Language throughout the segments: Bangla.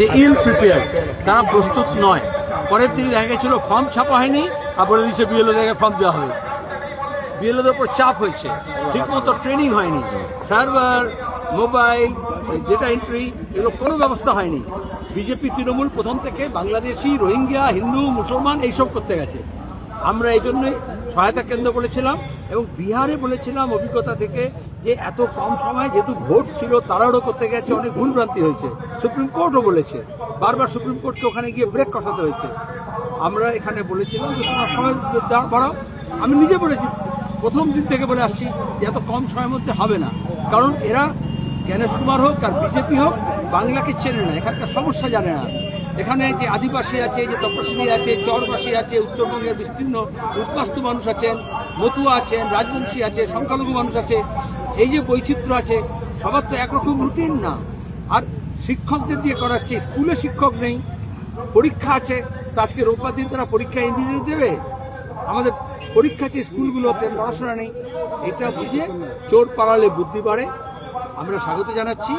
যে ইল প্রিপেয়ার তারা প্রস্তুত নয়। পরের দিন দেখা গেছিল ফর্ম ছাপা হয়নি, আর বলে দিচ্ছে জায়গায় ফর্ম দেওয়া হবে। বিএলওদের উপর চাপ হয়েছে। ঠিকমতো ট্রেনিং হয়নি। সার্ভার মোবাইল ডেটা এন্ট্রি এগুলো কোনো ব্যবস্থা হয়নি। বিজেপি তৃণমূল প্রথম থেকে বাংলাদেশি, রোহিঙ্গা, হিন্দু, মুসলমান, এইসব করতে গেছে। আমরা এই জন্যই সহায়তা কেন্দ্র বলেছিলাম। এবং বিহারে বলেছিলাম অভিজ্ঞতা থেকে যে এত কম সময়ে যেহেতু ভোট ছিল তাড়াহুড়ো করতে গেছে, অনেক ভুলভ্রান্তি হয়েছে। সুপ্রিম কোর্টও বলেছে, বারবার সুপ্রিম কোর্টকে ওখানে গিয়ে ব্রেক কষাতে হয়েছে। আমরা এখানে বলেছিলাম যে তোমার সময় বাড়াও। আমি নিজে বলেছি, প্রথম দিন থেকে বলে আসছি যে এত কম সময়ের মধ্যে হবে না। কারণ এরা জ্ঞানেশ কুমার হোক আর বিজেপি হোক, বাংলাকে চেনে না, এখানকার সমস্যা জানে না। এখানে যে আদিবাসী আছে, যে তপশিলি আছে, চরবাসী আছে উত্তরবঙ্গের বিস্তীর্ণ উদ্বাস্তু মানুষ আছেন, মতুয়া আছেন, রাজবংশী আছে, সংখ্যালঘু মানুষ আছে, এই যে বৈচিত্র্য আছে, সবার তো একরকম রুটিন না। আর শিক্ষকদের দিয়ে করাচ্ছে, স্কুলে শিক্ষক নেই, পরীক্ষা আছে, তো আজকে রোববার দিন তারা পরীক্ষা ইংরেজি দেবে? আমাদের পরীক্ষা আছে, স্কুলগুলোতে পড়াশোনা নেই। এটা বুঝে চোর পালালে বুদ্ধি বাড়ে আমরা স্বাগত জানাচ্ছি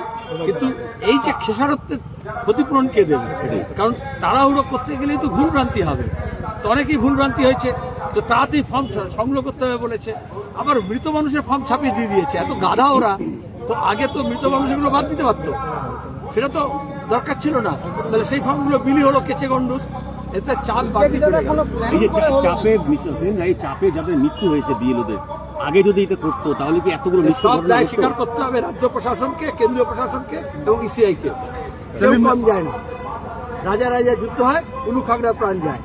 কিন্তু এই যে খেসারত্বের ক্ষতিপূরণ কে দেবে? কারণ তাড়াহুড়ো করতে গেলেই তো ভুলভ্রান্তি হবে। তো অনেকেই ভুলভ্রান্তি হয়েছে তো তাড়াতাড়ি ফর্ম সংগ্রহ করতে হবে বলেছে। আবার মৃত মানুষের ফর্ম ছাপিয়ে দিয়ে দিয়েছে এত গাধা ওরা। তো আগে তো মৃত মানুষগুলো বাদ দিতে পারতো। সেটা তো দরকার ছিল না। তাহলে সেই ফর্মগুলো বিলি হলো কেচে গন্ডুস। এতে চাপে বিষয় এই চাপে যাদের মৃত্যু হয়েছে বিএলওদের আগে যদি এটা করতো তাহলে কি এতগুলো সব দায় স্বীকার করতে হবে রাজ্য প্রশাসনকে কেন্দ্রীয় প্রশাসনকে এবং ইসিআই কে। কেউ কম যায় না। রাজা রাজা যুদ্ধ হয় উলু খাগড়া প্রাণ যায়।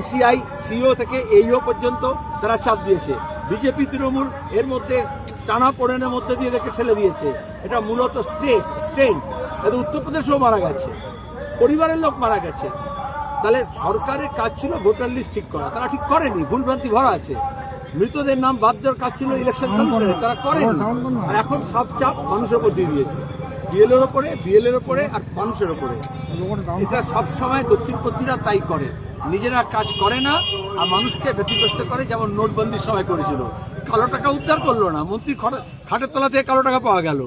ইসিআই সিও থেকে এইও পর্যন্ত তারা চাপ দিয়েছে। বিজেপি তৃণমূল এর মধ্যে টানা পড়েনের মধ্যে দিয়ে এদেরকে ঠেলে দিয়েছে। এটা মূলত স্ট্রেস স্ট্রেন এটা উত্তরপ্রদেশেও মারা গেছে। পরিবারের লোক মারা গেছে। তাহলে সরকারের কাজ ছিল ভোটার লিস্ট ঠিক করা। তারা ঠিক করেনি ভুলভ্রান্তি ভরা আছে। মৃতদের নাম বাদ দেওয়ার কাজ ছিল ইলেকশন কমিশনের তারা করেনি আর এখন সব চাপ মানুষের উপর দিয়ে দিয়েছে। বিএলের ওপরে বিএলের ওপরে আর মানুষের ওপরে এটা সব সময় দক্ষিণপন্থীরা তাই করে। নিজেরা কাজ করে না আর মানুষকে ব্যতিগ্রস্ত করে যেমন নোটবন্দির সময় করেছিল। কালো টাকা উদ্ধার করল না মন্ত্রী খাটের তলা থেকে কালো টাকা পাওয়া গেল।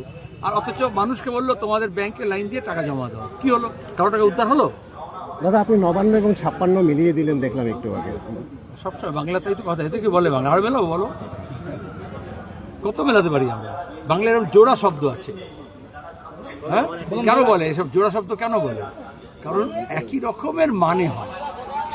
আর অথচ মানুষকে বলল তোমাদের ব্যাংকে লাইন দিয়ে টাকা জমা দাও। কি হলো? কালো টাকা উদ্ধার হলো? দাদা, আপনি নবান্ন এবং ছাপ্পান্ন মিলিয়ে দিলেন, দেখলাম একটু আগে। সবসময় বাংলাতেই তো কথা এতে কি বলে বাংলা? আর মেলাবো, বলো। কত মেলাতে পারি আমরা? বাংলার এরকম জোড়া শব্দ আছে। হ্যাঁ? কেন বলে? এসব জোড়া শব্দ কেন বলে? কারণ একই রকমের মানে হয়।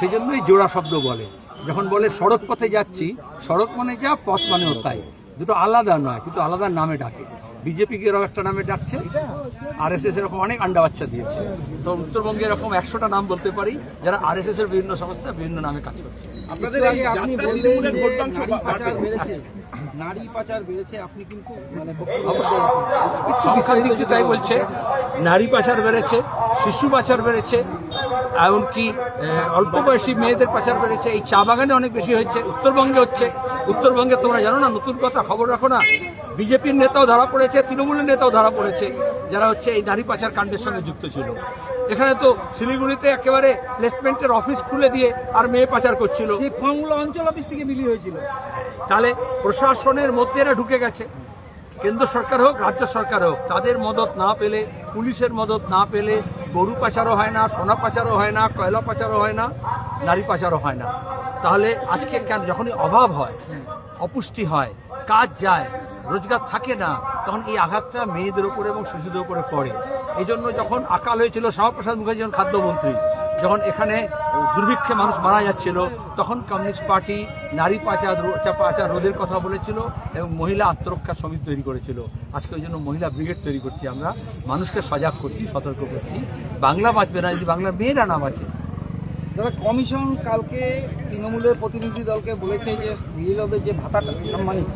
সেই জন্যই জোড়া শব্দ বলে। যখন বলে সড়ক পথে যাচ্ছি, সড়ক মানে যা, পথ মানেও তাই। দুটো আলাদা নয়, কিন্তু আলাদা নামে ডাকে। বিজেপিকে এরকম একটা নামে ডাকছে আর এস এস এরকম অনেক আন্ডা বাচ্চা দিয়েছে। তো উত্তরবঙ্গে এরকম একশোটা নাম বলতে পারি যারা আর এস এর বিভিন্ন সংস্থা বিভিন্ন নামে কাজ করছে। আপনাদের আপনি বললেন পাচার বেড়েছে নারী পাচার বেড়েছে আপনি কিন্তু মানে তাই বলছে নারী পাচার বেড়েছে শিশু পাচার বেড়েছে এমনকি অল্প বয়সী মেয়েদের পাচার বেড়েছে। এই চা বাগানে অনেক বেশি হয়েছে উত্তরবঙ্গে হচ্ছে। উত্তরবঙ্গে তোমরা জানো না নতুন কথা খবর রাখো না। বিজেপির নেতাও ধরা পড়েছে তৃণমূলের নেতাও ধরা পড়েছে যারা হচ্ছে এই নারী পাচার কাণ্ডের সঙ্গে যুক্ত ছিল। এখানে তো শিলিগুড়িতে একেবারে প্লেসমেন্টের অফিস খুলে দিয়ে আর মেয়ে পাচার করছিল। সেই ফর্মগুলো অঞ্চল অফিস থেকে বিলি হয়েছিল। তাহলে প্রশাসনের মধ্যে এরা ঢুকে গেছে। কেন্দ্র সরকার হোক রাজ্য সরকার হোক তাদের মদত না পেলে পুলিশের মদত না পেলে গরু পাচারও হয় না সোনা পাচারও হয় না কয়লা পাচারও হয় না নারী পাচারও হয় না। তাহলে আজকে কেন যখনই অভাব হয় অপুষ্টি হয়, কাজ যায়, রোজগার থাকে না, তখন এই আঘাতটা মেয়েদের উপরে এবং শিশুদের উপরে পড়ে। এই জন্য যখন আকাল হয়েছিল শ্যামাপ্রসাদ মুখার্জি যখন খাদ্যমন্ত্রী, যখন এখানে দুর্ভিক্ষে মানুষ মারা যাচ্ছিল, তখন কমিউনিস্ট পার্টি নারী পাচার পাচার রোধের কথা বলেছিল এবং মহিলা আত্মরক্ষা সমিতি তৈরি করেছিল। আজকে ওই জন্য মহিলা ব্রিগেড তৈরি করছি আমরা। মানুষকে সজাগ করছি, সতর্ক করছি। বাংলা বাঁচবে না, যদি বাংলা মেয়েরা না বাঁচে দাদা কমিশন কালকে তৃণমূলের প্রতিনিধি দলকে বলেছে যে বিএলওদের যে ভাতাটা সম্মানিত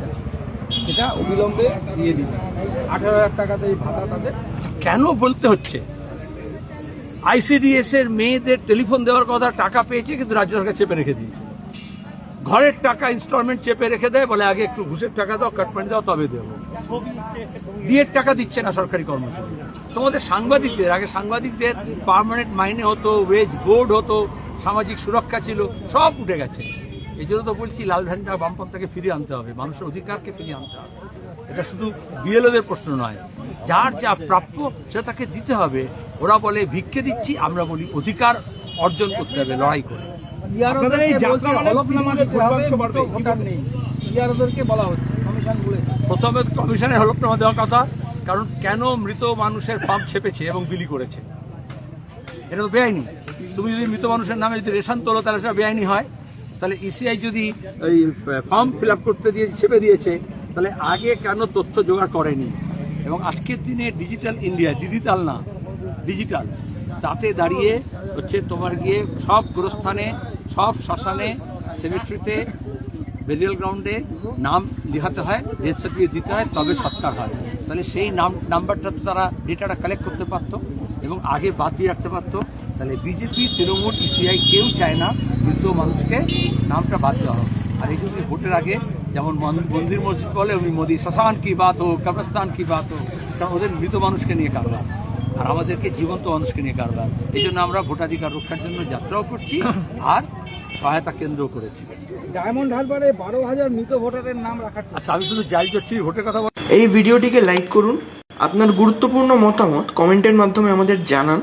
সেটা অবিলম্বে দিয়ে দিবে। আঠারো হাজার টাকাতে এই ভাতা তাদের আচ্ছা, কেন বলতে হচ্ছে? আইসিডিএস এর মেয়েদের টেলিফোন দেওয়ার কথা টাকা পেয়েছে কিন্তু রাজ্য সরকার চেপে রেখে দিয়েছে। ঘরের টাকা ইনস্টলমেন্ট চেপে রেখে দেয় বলে আগে একটু ঘুষের টাকা দাও কাটমানি দাও তবে দেবো। বিয়ের টাকা দিচ্ছে না সরকারি কর্মচারী তোমাদের সাংবাদিকদের আগে সাংবাদিকদের পার্মানেন্ট মাইনে হতো ওয়েজ বোর্ড হতো সামাজিক সুরক্ষা ছিল সব উঠে গেছে। এই জন্য তো বলছি লাল ঝান্ডা বামপন্থাকে ফিরিয়ে আনতে হবে মানুষের অধিকারকে ফিরিয়ে আনতে হবে। এটা শুধু বিএলওদের প্রশ্ন নয় যার যা প্রাপ্য সেটা তাকে দিতে হবে। ওরা বলে ভিক্ষে দিচ্ছি আমরা বলি অধিকার অর্জন করতে হবে লড়াই করে। প্রথমে কমিশনের হলফনামা দেওয়ার কথা কারণ কেন মৃত মানুষের ফর্ম ছেপেছে এবং বিলি করেছে? এটা তো বেআইনি। তুমি যদি মৃত মানুষের নামে যদি রেশন তোলো, তাহলে সেটা বেআইনি হয়। তাহলে ইসিআই যদি ওই ফর্ম ফিল করতে দিয়ে ছেপে দিয়েছে, তাহলে আগে কেন তথ্য জোগাড় করেনি? এবং আজকের দিনে ডিজিটাল ইন্ডিয়া ডিজিটাল না ডিজিটাল তাতে দাঁড়িয়ে হচ্ছে তোমার গিয়ে সব গোরস্থানে, সব শ্মশানে সেমিট্রিতে বেরিয়াল গ্রাউন্ডে নাম লেখাতে হয় ডেথ সার্টিফিকেট দিতে হয়, তবে সৎকার হয়। তাহলে সেই নাম নাম্বারটা তো তারা ডেটাটা কালেক্ট করতে পারতো এবং আগে বাদ দিয়ে রাখতে পারতো। তাহলে বিজেপি তৃণমূল ইসিআই কেউ চায় না মৃত মানুষকে নামটা বাদ দেওয়া হোক। আর এই জন্য ভোটের আগে যেমন মন্দির মসজিদ বলে উনি মোদি শ্মশান কি বাত হোক কবরস্থান কি বাত হোক কারণ ওদের মৃত মানুষকে নিয়ে কারবার। আর আমাদেরকে জীবন্ত মানুষকে নিয়ে কারবার। এই জন্য আমরা ভোটাধিকার রক্ষার জন্য যাত্রাও করছি আর সহায়তা কেন্দ্রও করেছি। ডায়মন্ড হারবারে বারো হাজার মৃত ভোটারের নাম রাখার আচ্ছা আমি শুধু যাই করছি ভোটের কথা বল- এই ভিডিওটিকে লাইক করুন। আপনার গুরুত্বপূর্ণ মতামত কমেন্টের মাধ্যমে আমাদের জানান।